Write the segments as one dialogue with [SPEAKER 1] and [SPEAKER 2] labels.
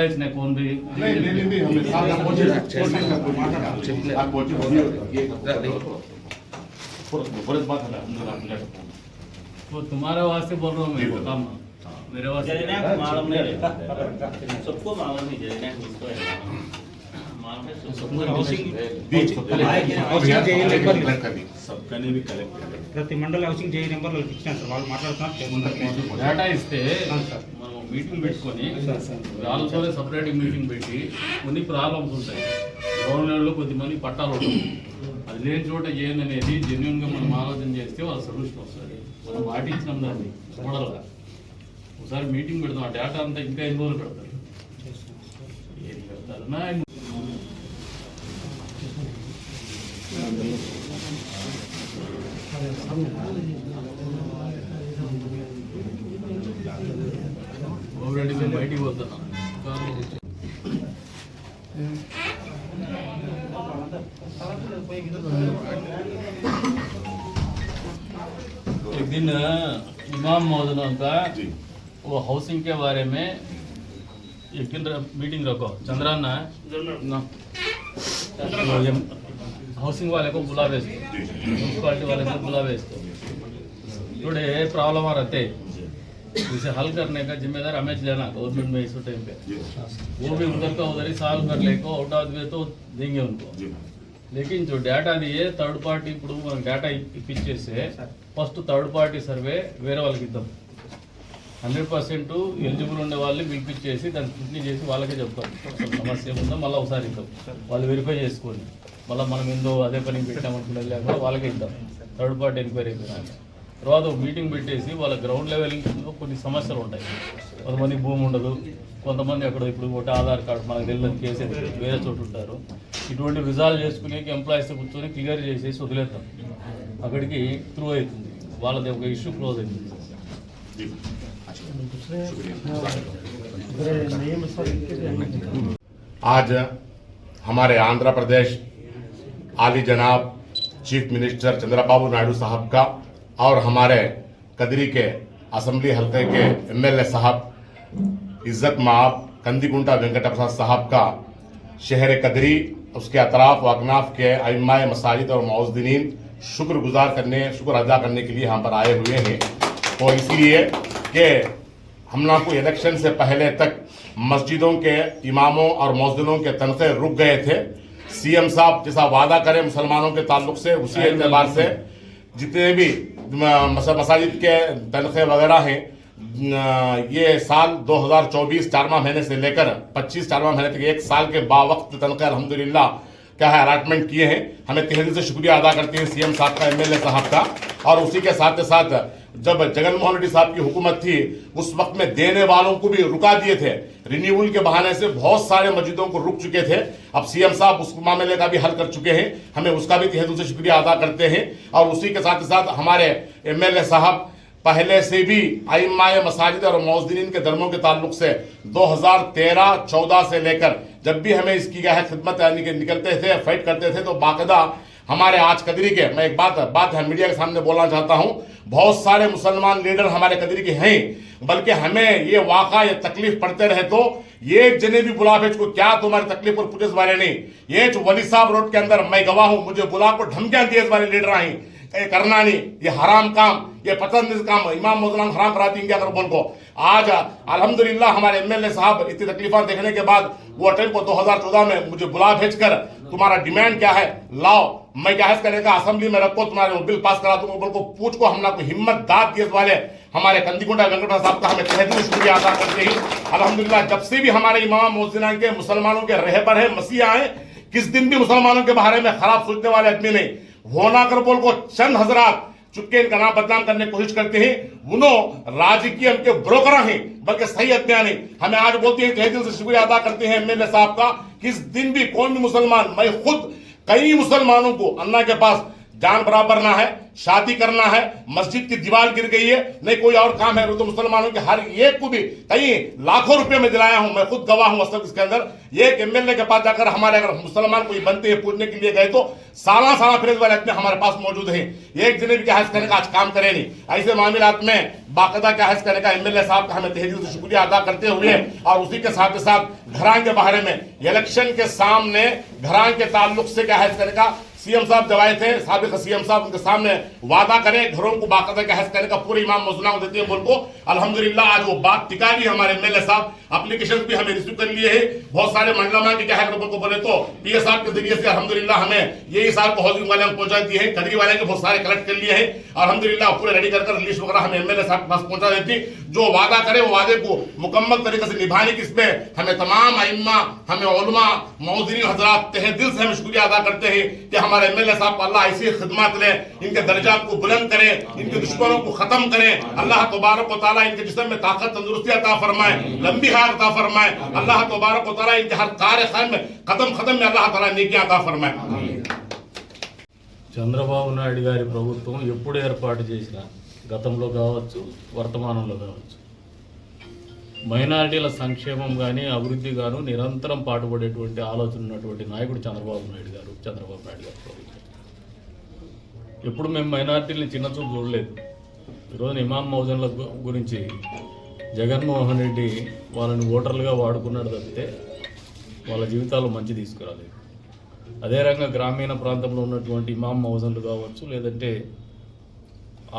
[SPEAKER 1] કઈ જ कौन भी वो तुम्हारे वहाँ से बोल रहा हूँ मैं काम मेरे वहाँ
[SPEAKER 2] से सबको मालूम नहीं सबको मालूम नहीं जय सबको
[SPEAKER 3] सबका भी कलेक्ट कर
[SPEAKER 4] ప్రతి మండల హౌసింగ్ జే నెంబర్ వాళ్ళకి ఇచ్చాను సార్ వాళ్ళు మాట్లాడుతున్నారు
[SPEAKER 1] డేటా ఇస్తే
[SPEAKER 4] అవును సార్.
[SPEAKER 1] మనం మీటింగ్ పెట్టుకొని వాళ్ళతోనే సపరేట్ మీటింగ్ పెట్టి కొన్ని ప్రాబ్లమ్స్ ఉంటాయి గవర్నమెంట్లో కొద్దిమంది పట్టాలు ఉంటాయి అది లేని చోట ఏంది అనేది జెన్యున్ గా మనం ఆలోచన చేస్తే వాళ్ళ సొల్యూషన్ వస్తుంది మనం పాటించినాం దాన్ని మోడల్గా ఒకసారి మీటింగ్ పెడతాం ఆ డేటా అంతా ఇంకా ఎన్ని రోజులు పెడతారు ఏది పెడతారు నా గవర్నమెంట్ మేము బయటికి పోతున్నాం एक दिन इमाम महोदय का
[SPEAKER 3] जी
[SPEAKER 1] वो हाउसिंग के बारे में एक दिन र- मीटिंग रखो चंद्राना ना वो ये हाउसिंग वाले को बुला भेज दो म्यूनसिपालिटी वाले को बुला भेज दो थोड़े प्रॉब्लम आ रहते उसे हल करने का जिम्मेदार हमें लेना गवर्नमेंट में इस टाइम पे
[SPEAKER 3] जी
[SPEAKER 1] वो भी उधर का उधर ही सॉल्व कर लेको आउट ऑफ वे तो देंगे उनको
[SPEAKER 3] जी
[SPEAKER 1] లేకిన్ जो డేటా దియే థర్డ్ పార్టీ ఇప్పుడు మనం data ఇప్పించేస్తే first third party survey వేరే వాళ్ళకి ఇద్దాం హండ్రెడ్ పర్సెంట్ ఎలిజిబుల్ ఉండే వాళ్ళని పిలిపించేసి దాన్ని స్క్రూటినీ చేసి వాళ్ళకే చెప్తాం. సమస్య ఉందో మళ్ళీ ఒకసారి ఇద్దాం. వాళ్ళు వెరిఫై చేసుకోండి. మళ్ళీ మనం ఏందో అదే పని పెట్టామనుకునేది లేకుండా వాళ్ళకే ఇద్దాం. థర్డ్ పార్టీ ఎంక్వైరీ అయిపోయినాక. తర్వాత ఒక మీటింగ్ పెట్టేసి వాళ్ళ గ్రౌండ్ లెవెల్లో కొన్ని సమస్యలు ఉంటాయి. కొంతమంది భూమి ఉండదు. కొంతమంది అక్కడ ఇప్పుడు ఒకటి ఆధార్ కార్డు మనకు తెలియదు కేసు వేరే చోటు ఉంటారు. ఇటువంటి రిజాల్వ్ చేసుకునే ఎంప్లాయీస్తో కూర్చొని క్లియర్ చేసేసి వదిలేస్తాం అక్కడికి త్రూ అవుతుంది. వాళ్ళది ఒక ఇష్యూ క్లోజ్ అవుతుంది.
[SPEAKER 3] आज हमारे आंध्र प्रदेश आली जनाब चीफ मिनिस्टर चंद्रबाबू नायडू साहब का और हमारे कदरी के असेंबली हल्के के एमएलए साहब, इज़्ज़त माब कंदीकुंटा वेंकट प्रसाद साहब का शहर कदरी, उसके अतराफ व अकनाफ के अमाय मसाजिद और मौजदीन शुक्रगुजार करने शुक्र अदा करने के लिए यहाँ पर आए हुए हैं। और इसलिए कि हम लोग को इलेक्शन से पहले तक मस्जिदों के इमामों और मौजूदों के तनखे रुक गए थे। सीएम साहब जैसा वादा करें मुसलमानों के ताल्लुक से उसी एतबार से जितने भी मसाजिद के तनखे वगैरह हैं ये साल 2024 चारवा महीने से लेकर 25 चारवा महीने तक एक साल के बावक्त तनखे अल्हम्दुलिल्लाह क्या है अलाटमेंट किए हैं। हमें तहे दिल से शुक्रिया अदा करते हैं सीएम साहब का एमएलए साहब का। और उसी के साथ साथ जब जगनमोहन रेड्डी साहब की हुकूमत थी, उस वक्त में देने वालों को भी रुका दिए थे। रिन्यूअल के बहाने से बहुत सारे मस्जिदों को रुक चुके थे। अब सीएम साहब उस मामले का भी हल कर चुके हैं। हमें उसका भी तहे से शुक्रिया अदा करते हैं। और उसी के साथ साथ हमारे एमएलए साहब पहले से भी आइमाय मसाजिद और मौजदीन के धर्मों के ताल्लुक से 2013-14 से लेकर जब भी हमें इसकी क्या है खिदमत यानी कि निकलते थे, फाइट करते थे तो बाकायदा हमारे आज कदरी के, मैं एक बात बात मीडिया के सामने बोलना चाहता हूँ। बहुत सारे मुसलमान लीडर हमारे कदरी के हैं, बल्कि हमें ये वाक़ा, ये तकलीफ़ पड़ते रहे तो ये जने भी बुला भेज को क्या तुम्हारी तकलीफ़ और पुलिस वाले नहीं ये जो वली साहब रोड के अंदर मैं गवाह हूँ, मुझे बुला को धमकियाँ दिए इस वाले लीडर आई ये करना नहीं, ये हराम काम, ये पसंद काम, इमाम मुसलमान हराम करा देंगे अगर बोल को। आज, अल्हम्दुलिल्लाह हमारे एमएलए साहब इतनी तकलीफा देखने के बाद वो टाइम को 2014 में मुझे बुला भेज कर, तुम्हारा डिमांड क्या है? लाओ मैं है करेगा असेंबली में रखो, तुम्हारे बिल पास करा दूँगा, बोल को पूछ को हमला को हिम्मत दाद दिए वाले हमारे कंदीकुंडा वेंकट साहब का हमें तहे दिल शुक्रिया अदा करते ही। अल्हम्दुलिल्लाह, जब से भी हमारे इमाम मोजिना के मुसलमानों के रहबर है, मसीहा है किस दिन भी मुसलमानों के बारे में खराब सोचने वाले आदमी नहीं। होना कर बोल को चंद हजरात चुपके इनका नाम बदनाम करने की कोशिश करते हैं। उन्हों राजकीय उनके ब्रोकर हैं, बल्कि सही अज्ञान नहीं हमें आज बोलते हैं तहे दिल से शुक्रिया अदा करते हैं एमएलए साहब का। किस दिन भी कौन भी मुसलमान, मैं खुद कई मुसलमानों को अल्लाह के पास जान बराबर ना है, शादी करना है, मस्जिद की दीवार गिर गई है, नहीं कोई और काम है तो मुसलमानों के हर एक को भी, कहीं लाखों रुपए में दिलाया हूँ, मैं खुद गवाह हूँ असल इसके अंदर एक एमएलए के पास जाकर हमारे अगर मुसलमान कोई बनते हैं पूजने के लिए गए तो साला साला फिर वाले आदमी हमारे पास मौजूद है। एक दिन भी क्या है का आज काम करे नहीं। ऐसे मामलात में बाकायदा क्या है करने का एमएलए साहब का हमें तहजील से शुक्रिया अदा करते हुए, और उसी के साथ साथ घरान के बारे में, इलेक्शन के सामने, घरान के ताल्लुक से क्या है करने का सीएम साहब जब आए थे सबक सीएम साहब, उनके सामने वादा करें, घरों को बाकायदा क्या है करने का पूरे इमाम मौजूदा देते हैं बोल को। अल्हम्दुलिल्लाह, आज वो बात टिका ली हमारे एमएलए साहब। एप्लीकेशन भी हमें रिसीव कर लिए हैं। बहुत सारे मंडलमा के क्या है को बोले तो पीए साहब के ज़रिए से अल्हम्दुलिल्लाह हमें यही साहब को हाउसिंग वाले को पहुँचा दिए हैं। कदरी वाले के बहुत सारे कलेक्ट कर लिए हैं। अल्हम्दुलिल्लाह, पूरे रेडी कर कर लिस्ट वगैरह हमें एमएलए साहब के पास पहुँचा देती जो वादा करे, वो वादे को मुकम्मल तरीके से निभाने की इसमें हमें तमाम अइम्मा हमें मौजूद हजरात तहे दिल से हम शुक्रिया अदा करते हैं कि हमारे एमएलए साहब को अल्लाह ऐसी खिदमत लें इनके दर्जात को बुलंद करें इनके दुश्मनों को खत्म करें अल्लाह तबारक व ताला इनके जिस्म में ताकत तंदुरुस्ती अता फरमाए लंबी हार अता फरमाए अल्लाह तबारक व ताला इनके हर कार्य खैर में खत्म खत्म में अल्लाह ताला नेकियां अता फरमाए
[SPEAKER 1] చంద్రబాబు నాయుడు గారి ప్రభుత్వం ఎప్పుడు ఏర్పాటు చేసినా గతంలో కావచ్చు వర్తమానంలో కావచ్చు మైనారిటీల సంక్షేమం కానీ అభివృద్ధి గాను నిరంతరం పాటుపడేటువంటి ఆలోచన ఉన్నటువంటి నాయకుడు చంద్రబాబు నాయుడు గారు చంద్రబాబు నాయుడు గారు. ఎప్పుడు మేము మైనారిటీలని చిన్నచూపు చూడలేదు. ఈరోజు ఇమాం మౌజన్ల గురించి జగన్మోహన్ రెడ్డి వాళ్ళని ఓటర్లుగా వాడుకున్నాడు తప్పితే వాళ్ళ జీవితాలు మంచి తీసుకురాలేదు. అదే రకంగా గ్రామీణ ప్రాంతంలో ఉన్నటువంటి ఇమాం మౌజన్లు కావచ్చు లేదంటే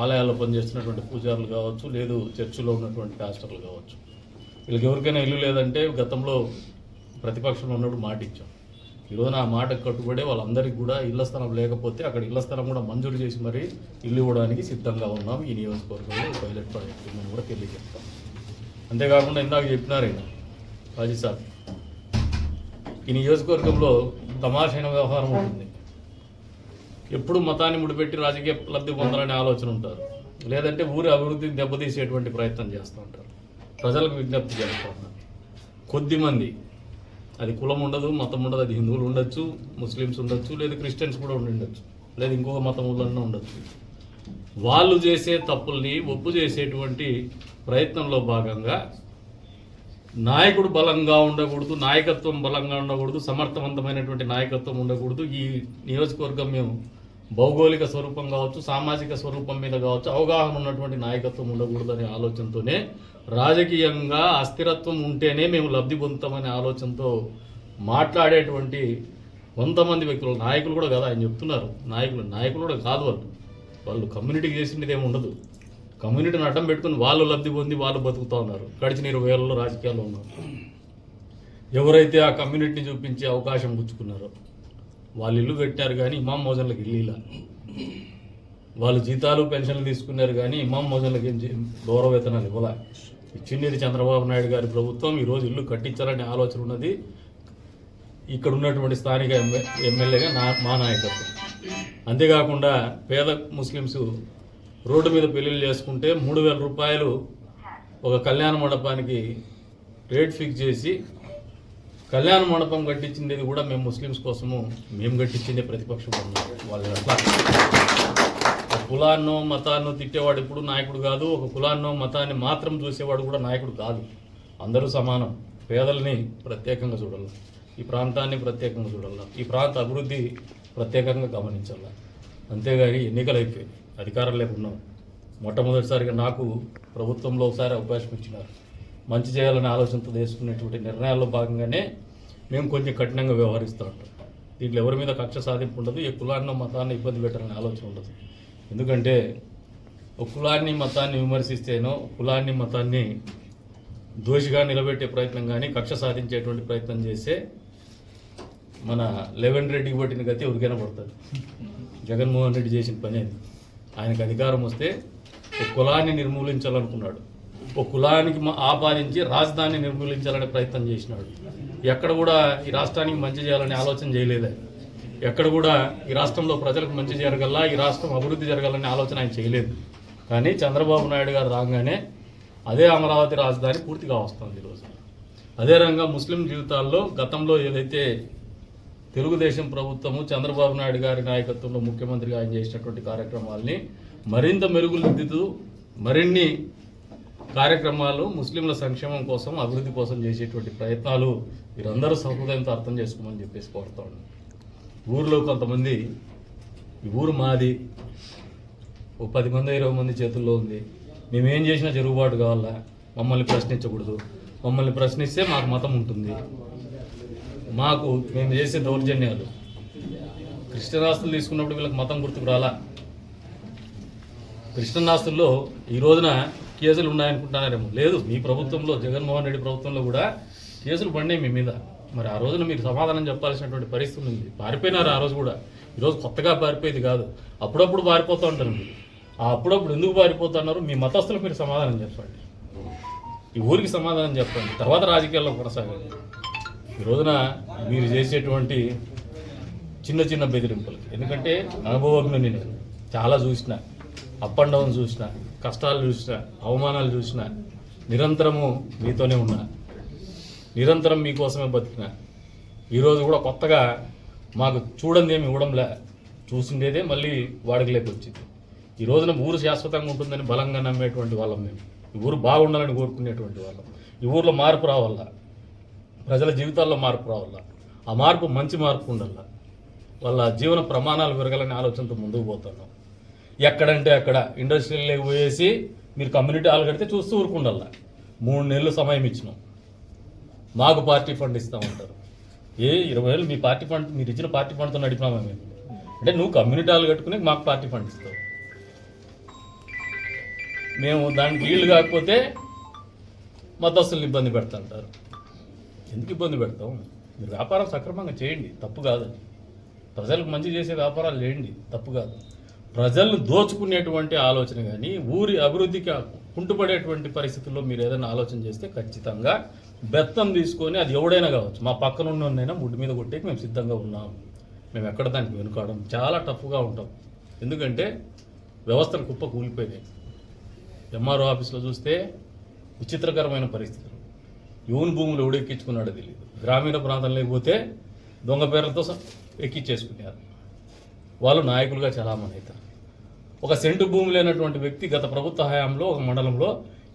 [SPEAKER 1] ఆలయాల్లో పనిచేస్తున్నటువంటి పూజారులు కావచ్చు లేదు చర్చిలో ఉన్నటువంటి పాస్టర్లు కావచ్చు. వీళ్ళకి ఎవరికైనా ఇల్లు లేదంటే గతంలో ప్రతిపక్షంలో ఉన్నప్పుడు మాట ఇచ్చాం. ఈరోజు ఆ మాటకు కట్టుబడే వాళ్ళందరికీ కూడా ఇళ్ళ స్థలం లేకపోతే అక్కడ ఇళ్ళ స్థలం కూడా మంజూరు చేసి మరీ ఇల్లు ఇవ్వడానికి సిద్ధంగా ఉన్నాం. ఈ నియోజకవర్గంలో పైలట్ ప్రాజెక్ట్ మనం కూడా తెలియజేస్తాం. అంతేకాకుండా ఇందాక చెప్పినారు ఆయన రాజీ సార్ ఈ నియోజకవర్గంలో తమాషైన వ్యవహారం ఉంటుంది. ఎప్పుడు మతాన్ని ముడిపెట్టి రాజకీయ లబ్ధి పొందాలనే ఆలోచన ఉంటారు. లేదంటే ఊరి అభివృద్ధిని దెబ్బతీసేటువంటి ప్రయత్నం చేస్తూ ఉంటారు. ప్రజలకు విజ్ఞప్తి చేస్తూ కొద్దిమంది అది కులం ఉండదు మతం ఉండదు అది హిందువులు ఉండొచ్చు ముస్లిమ్స్ ఉండొచ్చు లేదా క్రిస్టియన్స్ కూడా ఉండొచ్చు లేదా ఇంకొక మతం వాళ్ళన్నా ఉండొచ్చు. వాళ్ళు చేసే తప్పుల్ని ఒప్పు చేసేటువంటి ప్రయత్నంలో భాగంగా నాయకుడు బలంగా ఉండకూడదు నాయకత్వం బలంగా ఉండకూడదు సమర్థవంతమైనటువంటి నాయకత్వం ఉండకూడదు. ఈ నియోజకవర్గం మేము భౌగోళిక స్వరూపం కావచ్చు సామాజిక స్వరూపం మీద కావచ్చు అవగాహన ఉన్నటువంటి నాయకత్వం ఉండకూడదనే ఆలోచనతోనే రాజకీయంగా అస్థిరత్వం ఉంటేనే మేము లబ్ధి పొందుతామనే ఆలోచనతో మాట్లాడేటువంటి కొంతమంది వ్యక్తులు నాయకులు కూడా కదా ఆయన చెప్తున్నారు. నాయకులు నాయకులు కూడా కాదు వాళ్ళు. వాళ్ళు కమ్యూనిటీకి చేసింది ఏమి ఉండదు. కమ్యూనిటీని అడ్డం పెట్టుకుని వాళ్ళు లబ్ధి పొంది వాళ్ళు బతుకుతూ ఉన్నారు. గడిచిన ఇరవై ఏళ్ళలో రాజకీయాల్లో ఉన్నారు ఎవరైతే ఆ కమ్యూనిటీని చూపించే అవకాశం పుచ్చుకున్నారో వాళ్ళు ఇల్లు కట్టారు కానీ ఇమాం మోజన్లకు ఇల్లు ఇలా వాళ్ళు జీతాలు పెన్షన్లు తీసుకున్నారు కానీ ఇమాం మోజన్లకు ఏం గౌరవ వేతనాలు ఇవ్వలే. ఇచ్చింది చంద్రబాబు నాయుడు గారి ప్రభుత్వం ఈరోజు ఇల్లు కట్టించాలనే ఆలోచన ఉన్నది. ఇక్కడ ఉన్నటువంటి స్థానిక ఎమ్మె- ఎమ్మెల్యేగా నా మా నాయకత్వం. అంతేకాకుండా పేద ముస్లిమ్స్ రోడ్డు మీద పెళ్ళిళ్ళు చేసుకుంటే మూడు వేల రూపాయలు ఒక కళ్యాణ మండపానికి రేట్ ఫిక్స్ చేసి కళ్యాణ మండపం కట్టించింది కూడా మేము ముస్లిమ్స్ కోసము. మేము కట్టించిందే ప్రతిపక్షం వాళ్ళు అట్లా. కులాన్నో మతాన్నో తిట్టేవాడు ఇప్పుడు నాయకుడు కాదు. ఒక కులాన్నో మతాన్ని మాత్రం చూసేవాడు కూడా నాయకుడు కాదు. అందరూ సమానం. పేదల్ని ప్రత్యేకంగా చూడాలి. ఈ ప్రాంతాన్ని ప్రత్యేకంగా చూడాలి. ఈ ప్రాంత అభివృద్ధి ప్రత్యేకంగా గమనించాలి. అంతేగాని ఎన్నికలు అయిపోయాయి అధికారం లేకున్నాం మొట్టమొదటిసారిగా నాకు ప్రభుత్వంలో ఒకసారి అవకాశం ఇచ్చినారు. మంచి చేయాలనే ఆలోచనతో తీసుకునేటువంటి నిర్ణయాల్లో భాగంగానే మేము కొంచెం కఠినంగా వ్యవహరిస్తూ ఉంటాం. దీంట్లో ఎవరి మీద కక్ష సాధింపు ఉండదు ఏ కులాన్నో మతాన్ని ఇబ్బంది పెట్టాలనే ఆలోచన ఉండదు. ఎందుకంటే ఒక కులాన్ని మతాన్ని విమర్శిస్తేనో కులాన్ని మతాన్ని దోషిగా నిలబెట్టే ప్రయత్నం కానీ కక్ష సాధించేటువంటి ప్రయత్నం చేస్తే మన లెవెన్ రెడ్డికి పట్టిన గతి ఎవరికైనా పడుతుంది. జగన్మోహన్ రెడ్డి చేసిన పని అది. ఆయనకు అధికారం వస్తే ఒక కులాన్ని నిర్మూలించాలనుకున్నాడు. ఒక కులానికి ఆపాదించి రాజధాని నిర్మూలించాలనే ప్రయత్నం చేసినాడు. ఎక్కడ కూడా ఈ రాష్ట్రానికి మంచి చేయాలనే ఆలోచన చేయలేదు. ఎక్కడ కూడా ఈ రాష్ట్రంలో ప్రజలకు మంచి జరగల్లా ఈ రాష్ట్రం అభివృద్ధి జరగాలనే ఆలోచన ఆయన చేయలేదు. కానీ చంద్రబాబు నాయుడు గారు రాగానే అదే అమరావతి రాజధాని పూర్తిగా వస్తుంది ఈరోజు అదే రంగా ముస్లిం జీవితాల్లో గతంలో ఏదైతే తెలుగుదేశం ప్రభుత్వము చంద్రబాబు నాయుడు గారి నాయకత్వంలో ముఖ్యమంత్రిగా ఆయన చేసినటువంటి కార్యక్రమాల్ని మరింత మెరుగుదిద్దుతూ మరిన్ని కార్యక్రమాలు ముస్లింల సంక్షేమం కోసం అభివృద్ధి కోసం చేసేటువంటి ప్రయత్నాలు మీరందరూ సహృదయంతో అర్థం చేసుకోమని చెప్పేసి కోరుతా ఊర్లో కొంతమంది ఈ ఊరు మాది ఓ పది మంది ఇరవై మంది చేతుల్లో ఉంది. మేమేం చేసినా జరుగుబాటు కావాలా? మమ్మల్ని ప్రశ్నించకూడదు. మమ్మల్ని ప్రశ్నిస్తే మాకు మతం ఉంటుంది. మాకు మేము చేసే దౌర్జన్యాలు. క్రిస్టియన్ ఆస్తులు తీసుకున్నప్పుడు వీళ్ళకి మతం గుర్తుకు రాలా? క్రిస్టియన్ ఈ రోజున కేసులు ఉన్నాయనుకుంటున్నారేమో. లేదు మీ ప్రభుత్వంలో జగన్మోహన్ రెడ్డి ప్రభుత్వంలో కూడా కేసులు పడినాయి మీ మీద. మరి ఆ రోజున మీరు సమాధానం చెప్పాల్సినటువంటి పరిస్థితి ఉంది. పారిపోయినారు ఆ రోజు కూడా. ఈరోజు కొత్తగా పారిపోయేది కాదు. అప్పుడప్పుడు పారిపోతూ ఉంటారు మీరు. ఆ అప్పుడప్పుడు ఎందుకు పారిపోతున్నారు మీ మతస్థులకు మీరు సమాధానం చెప్పండి. ఈ ఊరికి సమాధానం చెప్పండి. తర్వాత రాజకీయాల్లో కొనసాగండి. ఈ రోజున మీరు చేసేటువంటి చిన్న చిన్న బెదిరింపులకి ఎందుకంటే అనుభవజ్ఞుని నేను. చాలా చూసిన. అప్ అండ్ డౌన్ చూసిన. కష్టాలు చూసిన అవమానాలు చూసిన నిరంతరము మీతోనే ఉన్నా నిరంతరం మీకోసమే బతికిన ఈరోజు కూడా కొత్తగా మాకు చూడండి ఏమి ఇవ్వడంలే చూసిండేదే మళ్ళీ వాడకలేక వచ్చింది. ఈ రోజున ఊరు శాశ్వతంగా ఉంటుందని బలంగా నమ్మేటువంటి వాళ్ళం మేము. ఈ ఊరు బాగుండాలని కోరుకునేటువంటి వాళ్ళం. ఈ ఊర్లో మార్పు రావాలా? ప్రజల జీవితాల్లో మార్పు రావాలా? ఆ మార్పు మంచి మార్పు ఉండాల? వాళ్ళ జీవన ప్రమాణాలు పెరగాలనే ఆలోచనతో ముందుకు పోతున్నాం. ఎక్కడంటే అక్కడ ఇండస్ట్రియల్ పోయేసి మీరు కమ్యూనిటీ హాల్ కడితే చూస్తూ ఊరుకుండాల మూడు నెలలు సమయం ఇచ్చినాం. మాకు పార్టీ ఫండ్ ఇస్తామంటారు. ఏ ఇరవై వేలు మీ పార్టీ ఫండ్ మీరు ఇచ్చిన పార్టీ ఫండ్తో నడిపినామా మేము? అంటే నువ్వు కమ్యూనిటీ హాల్ కట్టుకుని మాకు పార్టీ ఫండ్ ఇస్తావు. మేము దానికి వీళ్ళు కాకపోతే మద్దస్తులను ఇబ్బంది పెడతాంటారు. ఎందుకు ఇబ్బంది పెడతాం మీరు వ్యాపారం సక్రమంగా చేయండి. తప్పు కాదు ప్రజలకు మంచి చేసే వ్యాపారాలు చేయండి. తప్పు కాదు. ప్రజలను దోచుకునేటువంటి ఆలోచన కానీ ఊరి అభివృద్ధికి కుంటుపడేటువంటి పరిస్థితుల్లో మీరు ఏదైనా ఆలోచన చేస్తే ఖచ్చితంగా బెత్తం తీసుకొని అది ఎవడైనా కావచ్చు. మా పక్కన ఉన్నైనా ముడ్డు మీద కొట్టేకి మేము సిద్ధంగా ఉన్నాం మేము ఎక్కడ దానికి వెనుకాడం? చాలా టఫ్గా ఉంటాం. ఎందుకంటే వ్యవస్థలు కుప్ప కూలిపోయినాయి. ఎంఆర్ఓ ఆఫీస్లో చూస్తే విచిత్రకరమైన పరిస్థితులు. యూన్ భూములు ఎవడు ఎక్కించుకున్నాడో తెలియదు గ్రామీణ ప్రాంతం పోతే దొంగ పేర్లతో ఎక్కించేసుకున్నారు వాళ్ళు నాయకులుగా చాలామంది అవుతారు. ఒక సెంటు భూమి లేనటువంటి వ్యక్తి గత ప్రభుత్వ హయాంలో ఒక మండలంలో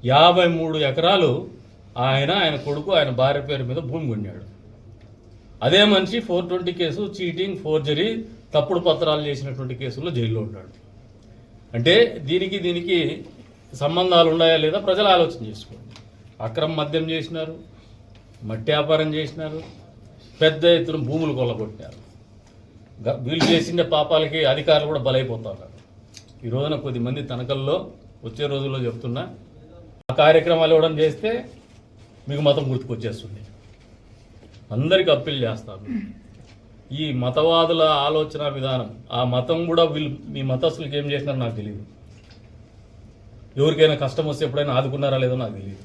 [SPEAKER 1] యాభై మూడు ఎకరాలు ఆయన ఆయన కొడుకు ఆయన భార్య పేరు మీద భూమి కొన్నాడు. అదే మనిషి four twenty case cheating forgery తప్పుడు పత్రాలు చేసినటువంటి కేసుల్లో జైల్లో ఉన్నాడు. అంటే దీనికి దీనికి సంబంధాలు ఉన్నాయా లేదా ప్రజలు ఆలోచన చేసుకోండి. అక్రమ మద్యం చేసినారు మట్టి వ్యాపారం చేసినారు పెద్ద ఎత్తున భూములు కొల్లగొట్టినారు. వీళ్ళు చేసిన పాపాలకి అధికారులు కూడా బలైపోతారు ఈ రోజున కొద్ది మంది తనకల్లో వచ్చే రోజుల్లో చెప్తున్నా ఆ కార్యక్రమాలు ఇవ్వడం చేస్తే మీకు మతం గుర్తుకొచ్చేస్తుంది. అందరికి అప్పీల్ చేస్తాను. ఈ మతవాదుల ఆలోచన విధానం ఆ మతం కూడా వీళ్ళు మీ మతస్థులకి ఏం చేసినారో నాకు తెలియదు. ఎవరికైనా కష్టం వస్తే ఎప్పుడైనా ఆదుకున్నారా లేదో నాకు తెలియదు.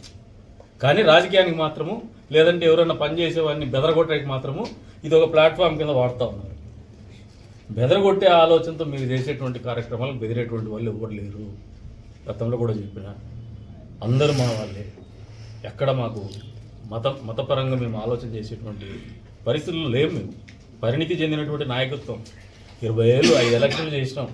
[SPEAKER 1] కానీ రాజకీయానికి మాత్రము లేదంటే ఎవరైనా పనిచేసేవాడిని బెదరగొట్టడానికి మాత్రము ఇది ఒక ప్లాట్ఫామ్ కింద వాడుతూ ఉన్నారు బెదరగొట్టే ఆలోచనతో మీరు చేసేటువంటి కార్యక్రమాలకు బెదిరేటువంటి వాళ్ళు ఎవరు లేరు. గతంలో కూడా చెప్పిన అందరూ మా వాళ్ళే. ఎక్కడ మాకు మత మతపరంగా మేము ఆలోచన చేసేటువంటి పరిస్థితుల్లో లేము మేము. పరిణితి చెందినటువంటి నాయకత్వం. ఇరవై ఏళ్ళు ఐదు ఎలక్షన్లు చేసినాం.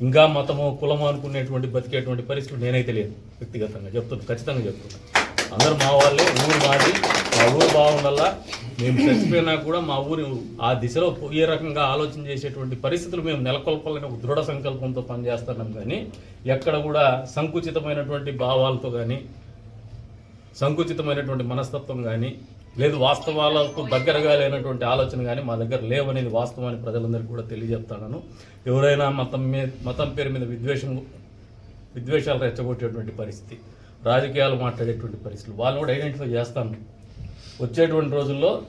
[SPEAKER 1] ఇంకా మతమో కులమో అనుకునేటువంటి బతికేటువంటి పరిస్థితులు నేనైతే లేదు. వ్యక్తిగతంగా చెప్తున్నాను ఖచ్చితంగా చెప్తున్నాను అందరు మా వాళ్ళే ఊరు మాది. మా ఊరు బాగుండల్లా మేము చచ్చిపోయినా కూడా మా ఊరు ఆ దిశలో ఏ రకంగా ఆలోచన చేసేటువంటి పరిస్థితులు మేము నెలకొల్పాలని ఒక దృఢ సంకల్పంతో పనిచేస్తున్నాం కానీ ఎక్కడ కూడా సంకుచితమైనటువంటి భావాలతో కానీ సంకుచితమైనటువంటి మనస్తత్వం కానీ లేదు వాస్తవాలకు దగ్గరగా లేనటువంటి ఆలోచన కానీ మా దగ్గర లేవనేది వాస్తవాన్ని ప్రజలందరికీ కూడా తెలియజెప్తాను ఎవరైనా మతం మీద మతం పేరు మీద విద్వేషం విద్వేషాలు రెచ్చగొట్టేటువంటి పరిస్థితి. రాజకీయాలు మాట్లాడేటువంటి పరిస్థితులు. వాళ్ళని కూడా ఐడెంటిఫై చేస్తాను. వచ్చేటువంటి రోజుల్లో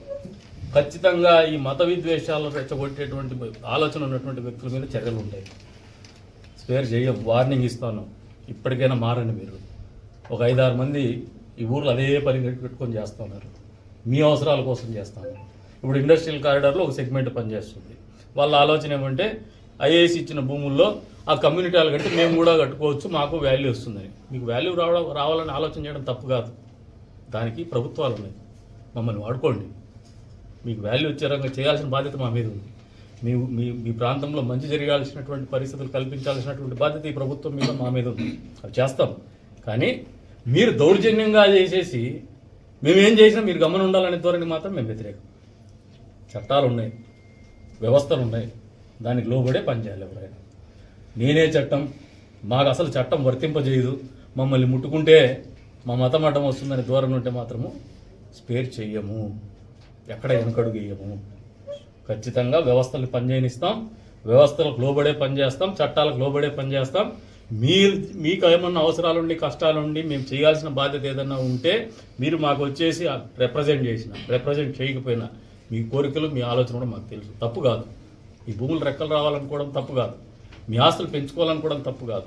[SPEAKER 1] ఖచ్చితంగా ఈ మత విద్వేషాలు రెచ్చగొట్టేటువంటి ఆలోచన ఉన్నటువంటి వ్యక్తుల మీద చర్యలు ఉంటాయి. స్పేర్ చేయం వార్నింగ్ ఇస్తాను. ఇప్పటికైనా మారండి మీరు. ఒక ఐదారు మంది ఈ ఊర్లో అదే పని పెట్టుకొని చేస్తున్నారు. మీ అవసరాల కోసం చేస్తాను. ఇప్పుడు ఇండస్ట్రియల్ కారిడార్లో ఒక సెగ్మెంట్ పనిచేస్తుంది. వాళ్ళ ఆలోచన ఏమంటే ఐఏఎస్ ఇచ్చిన భూముల్లో ఆ కమ్యూనిటీ వాళ్ళు కడితే మేము కూడా కట్టుకోవచ్చు మాకు వాల్యూ వస్తుందని. మీకు వాల్యూ రావడం రావాలని ఆలోచన చేయడం తప్పు కాదు. దానికి ప్రభుత్వాలు ఉన్నాయి. మమ్మల్ని వాడుకోండి. మీకు వాల్యూ వచ్చే రకంగా చేయాల్సిన బాధ్యత మా మీద ఉంది. మీ మీ మీ ప్రాంతంలో మంచి జరగాల్సినటువంటి పరిస్థితులు కల్పించాల్సినటువంటి బాధ్యత ఈ ప్రభుత్వం మీద మా మీద ఉంది. అది చేస్తాం. కానీ మీరు దౌర్జన్యంగా చేసేసి మేమేం చేసినా మీరు గమనం ఉండాలనే ధోరణి మాత్రం మేము వ్యతిరేకం. చట్టాలు ఉన్నాయి. వ్యవస్థలు ఉన్నాయి. దానికి లోబడే పనిచేయాలి ఎవరైనా. నేనే చట్టం. మాకు అసలు చట్టం వర్తింపజేయదు. మమ్మల్ని ముట్టుకుంటే మా మతం అడ్డం వస్తుందని దూరం ఉంటే మాత్రము స్పేర్ చెయ్యము. ఎక్కడ వెనకడుగు వేయము. ఖచ్చితంగా వ్యవస్థలు పనిచేయనిస్తాం. వ్యవస్థలకు లోబడే పనిచేస్తాం. చట్టాలకు లోబడే పనిచేస్తాం. మీరు మీకు ఏమన్నా అవసరాలుండి కష్టాలుండి మేము చేయాల్సిన బాధ్యత ఏదన్నా ఉంటే మీరు మాకు వచ్చేసి రిప్రజెంట్ చేసిన రిప్రజెంట్ చేయకపోయినా మీ కోరికలు మీ ఆలోచన కూడా మాకు తెలుసు. తప్పు కాదు. ఈ భూములు రెక్కలు రావాలనుకోవడం తప్పు కాదు. మీ ఆస్తులు పెంచుకోవాలని కూడా తప్పు కాదు.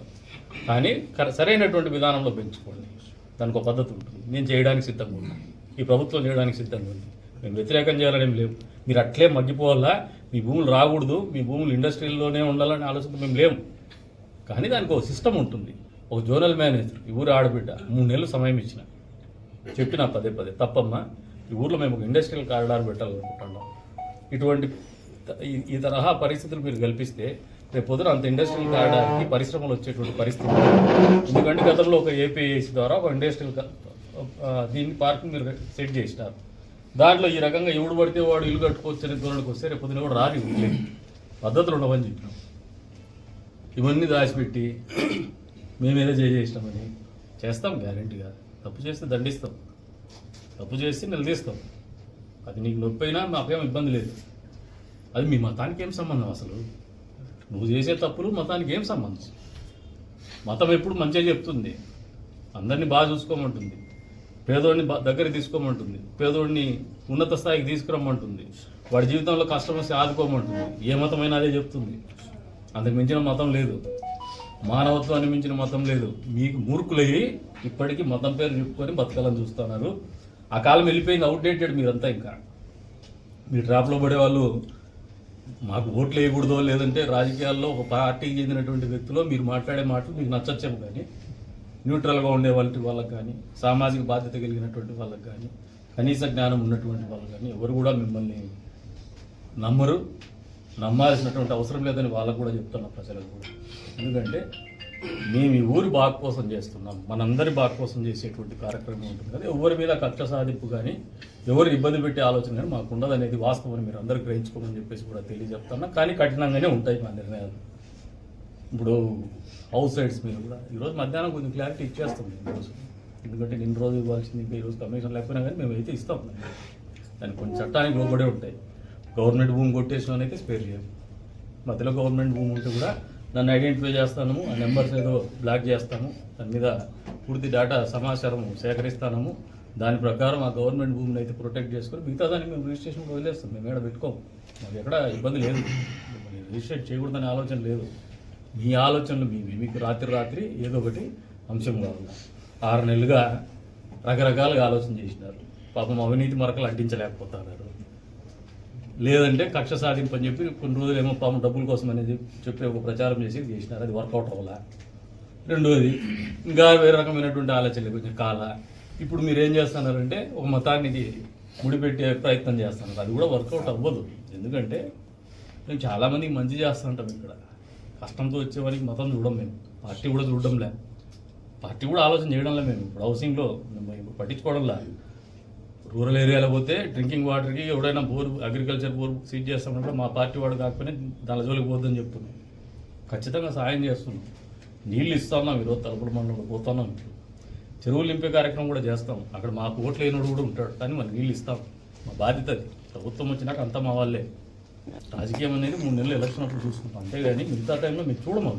[SPEAKER 1] కానీ సరైనటువంటి విధానంలో పెంచుకోండి. దానికి ఒక పద్ధతి ఉంటుంది. నేను చేయడానికి సిద్ధంగా ఉన్నాను ఈ ప్రభుత్వం చేయడానికి సిద్ధంగా ఉంది. మేము వ్యతిరేకం చేయాలనేం లేవు. మీరు అట్లే మగ్గిపోవాలా? మీ భూములు రాకూడదు. మీ భూములు ఇండస్ట్రీలోనే ఉండాలని ఆలోచన మేము లేము. కానీ దానికి ఒక సిస్టమ్ ఉంటుంది. ఒక జోనల్ మేనేజర్. ఈ ఊరు ఆడబిడ్డ. మూడు నెలలు సమయం ఇచ్చిన. చెప్పిన పదే పదే తప్పమ్మా ఈ ఊర్లో మేము ఒక ఇండస్ట్రియల్ కారిడార్ పెట్టాలనుకుంటున్నాం. ఇటువంటి ఈ- ఈ తరహా పరిస్థితులు మీరు కల్పిస్తే రేపు అంత ఇండస్ట్రియల్ కారిడార్కి పరిశ్రమలు వచ్చేటువంటి పరిస్థితి. ఎందుకంటే గతంలో ఒక ఏపీఐసి ద్వారా ఒక ఇండస్ట్రియల్ దీన్ని పార్కింగ్ మీరు సెట్ చేసినారు. దాంట్లో ఈ రకంగా ఎవడు పడితే వాడు ఇల్లు కట్టుకోవచ్చు అనే ధోరణికి వస్తే రేపు పొద్దున కూడా రాని ఉండలేదు పద్ధతులు ఉండవని చెప్పినాం. ఇవన్నీ దాచిపెట్టి మేమేదో చేసేసినామని చేస్తాం గ్యారంటీగా తప్పు చేస్తే దండిస్తాం. తప్పు చేస్తే నిలదీస్తాం. అది నీకు నొప్పి అయినా మాకేం ఇబ్బంది లేదు. అది మీ మతానికి ఏం సంబంధం అసలు? నువ్వు చేసే తప్పులు మతానికి ఏం సంబంధం? మతం ఎప్పుడు మంచిగా చెప్తుంది? అందరినీ బాగా చూసుకోమంటుంది. పేదోడిని దగ్గర తీసుకోమంటుంది. పేదోడిని ఉన్నత స్థాయికి తీసుకురమ్మంటుంది. వాడి జీవితంలో కష్టం వస్తే ఆదుకోమంటుంది. ఏ మతమైనా అదే చెప్తుంది. అంతకు మించిన మతం లేదు. మానవత్వాన్ని మించిన మతం లేదు. మీకు మూర్ఖులయ్యి ఇప్పటికీ మతం పేరు చెప్పుకొని బతకాలని చూస్తున్నారు. ఆ కాలం వెళ్ళిపోయింది అవుట్డేటెడ్ మీరంతా ఇంకా. మీ ట్రాప్లో పడే వాళ్ళు మాకు ఓట్లు వేయకూడదో లేదంటే రాజకీయాల్లో ఒక పార్టీకి చెందినటువంటి వ్యక్తిలో మీరు మాట్లాడే మాటలు మీకు నచ్చచ్చేమో కానీ న్యూట్రల్గా ఉండే వాళ్ళకి వాళ్ళకి కానీ సామాజిక బాధ్యత కలిగినటువంటి వాళ్ళకి కానీ కనీస జ్ఞానం ఉన్నటువంటి వాళ్ళకి కానీ ఎవరు కూడా మిమ్మల్ని నమ్మరు. నమ్మాల్సినటువంటి అవసరం లేదని వాళ్ళకు కూడా చెప్తున్నా ప్రజలకు కూడా. ఎందుకంటే మేము ఈ ఊరు బాగు కోసం చేస్తున్నాం. మనందరి బాగు కోసం చేసేటువంటి కార్యక్రమం ఉంటుంది కదా. ఎవరి మీద కక్ష సాధింపు కానీ ఎవరు ఇబ్బంది పెట్టే ఆలోచన కానీ మాకు ఉండదు అనేది వాస్తవం మీరు అందరూ గ్రహించుకోమని చెప్పేసి కూడా తెలియజెప్తున్నా. కానీ కఠినంగానే ఉంటాయి మా నిర్ణయాలు. ఇప్పుడు హౌస్ సైడ్స్ మీద కూడా. ఈరోజు మధ్యాహ్నం కొంచెం క్లారిటీ ఇచ్చేస్తుంది ఈరోజు ఎందుకంటే నిన్న రోజు ఇవ్వాల్సింది ఇంకా ఈరోజు కమిషన్ లేకపోయినా కానీ మేము అయితే ఇస్తాం. దానికి కొన్ని చట్టానికి లోబడే ఉంటాయి. గవర్నమెంట్ భూమి కొట్టేసిన అయితే స్పేర్ చేయాలి మధ్యలో గవర్నమెంట్ భూమి ఉంటే కూడా దాన్ని ఐడెంటిఫై చేస్తాము ఆ నెంబర్స్ ఏదో బ్లాక్ చేస్తాము దాని మీద పూర్తి డేటా సమాచారం సేకరిస్తాము దాని ప్రకారం ఆ గవర్నమెంట్ భూమిని అయితే ప్రొటెక్ట్ చేసుకొని మిగతా దాన్ని మేము రిజిస్ట్రేషన్ వదిలేస్తాం మేము ఎక్కడ పెట్టుకోము మాకు ఎక్కడ ఇబ్బంది లేదు. రిజిస్ట్రేట్ చేయకూడదనే ఆలోచన లేదు. మీ ఆలోచనలు మీవి. మీకు రాత్రి రాత్రి ఏదో ఒకటి అంశం కావాలి. ఆరు నెలలుగా రకరకాలుగా ఆలోచన చేసినారు. పాపం అవినీతి మరకలు అడ్డించలేకపోతున్నారు లేదంటే కక్ష సాధింపని చెప్పి కొన్ని రోజులు ఏమో పాపం డబ్బుల కోసం అనేది చెప్పి ఒక ప్రచారం చేసి చేసినారు అది వర్కౌట్ అవ్వాల? రెండోది ఇంకా వేరే రకమైనటువంటి ఆలోచనలు కొంచెం కాల ఇప్పుడు మీరు ఏం చేస్తున్నారంటే ఒక మతానికి ముడిపెట్టే ప్రయత్నం చేస్తున్నారు. అది కూడా వర్కౌట్ అవ్వదు. ఎందుకంటే మేము చాలామందికి మంచి చేస్తుంటాం ఇక్కడ. కష్టంతో వచ్చేవారికి మతం చూడం మేము. పార్టీ కూడా చూడడంలే. పార్టీ కూడా ఆలోచన చేయడంలే మేము. ఇప్పుడు హౌసింగ్లో మేము ఇప్పుడు రూరల్ ఏరియాలో పోతే డ్రింకింగ్ వాటర్కి ఎవడైనా బోర్ అగ్రికల్చర్ బోర్ సీజ్ చేస్తామంటే మా పార్టీ వాడు కాకపోయినా దాని జోలికి పోద్దని చెప్తున్నాం. ఖచ్చితంగా సాయం చేస్తున్నాం. నీళ్ళు ఇస్తున్నాం ఈరోజు తలుపుల మండలంలో పోతున్నాం ఇప్పుడు. చెరువులు నింపే కార్యక్రమం కూడా చేస్తాం. అక్కడ మాకు ఓట్లు లేనివాడు కూడా ఉంటాడు కానీ మరి నీళ్ళు ఇస్తాం. మా బాధ్యత అది. ప్రభుత్వం వచ్చినాక అంతా మా వాళ్ళే. రాజకీయం అనేది మూడు నెలలు ఎలక్షన్ అప్పుడు చూసుకుంటాం. అంతేగాని మిగతా టైంలో మేము చూడము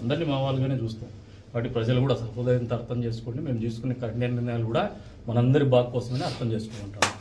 [SPEAKER 1] అందరినీ మా వాళ్ళుగానే చూస్తాం. వాటి ప్రజలు కూడా సహృదయంతో అర్థం చేసుకోండి. మేము తీసుకునే కఠిన నిర్ణయాలు కూడా మనందరి బాగు కోసమని అర్థం చేసుకుంటాం